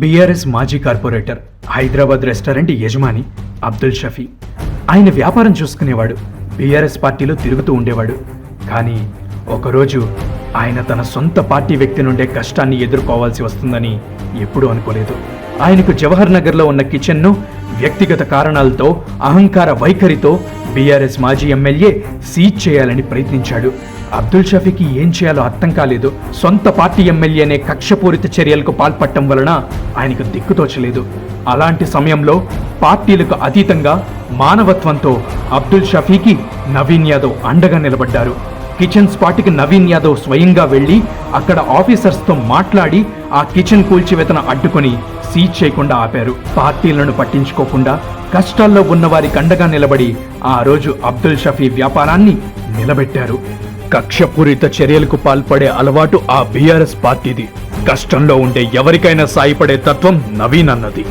BRS మాజీ corporator Hyderabad restaurant యజమాని అబ్దుల్ షఫీ. ఆయన వ్యాపారం చూసుకునేవాడు బీఆర్ఎస్ పార్టీలో తిరుగుతూ ఉండేవాడు. కానీ ఒకరోజు ఆయన తన సొంత పార్టీ వ్యక్తి నుండే కష్టాన్ని ఎదుర్కోవాల్సి వస్తుందని ఎప్పుడూ అనుకోలేదు. ఆయనకు జవహర్ నగర్లో ఉన్న కిచెన్ను వ్యక్తిగత కారణాలతో అహంకార వైఖరితో బీఆర్ఎస్ మాజీ ఎమ్మెల్యే సీజ్ చేయాలని ప్రయత్నించాడు. అబ్దుల్ షఫీకి ఏం చేయాలో అర్థం కాలేదు. సొంత పార్టీ ఎమ్మెల్యేనే కక్షపూరిత చర్యలకు పాల్పడటం వలన ఆయనకు దిక్కుతోచలేదు. అలాంటి సమయంలో పార్టీలకు అతీతంగా మానవత్వంతో అబ్దుల్ షఫీకి నవీన్ యాదవ్ అండగా నిలబడ్డారు. కిచెన్ స్పాట్కి నవీన్ యాదవ్ స్వయంగా వెళ్ళి అక్కడ ఆఫీసర్స్తో మాట్లాడి ఆ కిచెన్ కూల్చివేతను అడ్డుకొని సీజ్ చేయకుండా ఆపారు. పార్టీలను పట్టించుకోకుండా కష్టాల్లో ఉన్నవారి కండగా నిలబడి ఆ రోజు అబ్దుల్ షఫీ వ్యాపారాన్ని నిలబెట్టారు. కక్షపూరిత చర్యలకు పాల్పడే అలవాటు ఆ బీఆర్ఎస్ పార్టీది. కష్టంలో ఉండే ఎవరికైనా సాయపడే తత్వం నవీన్ అన్నది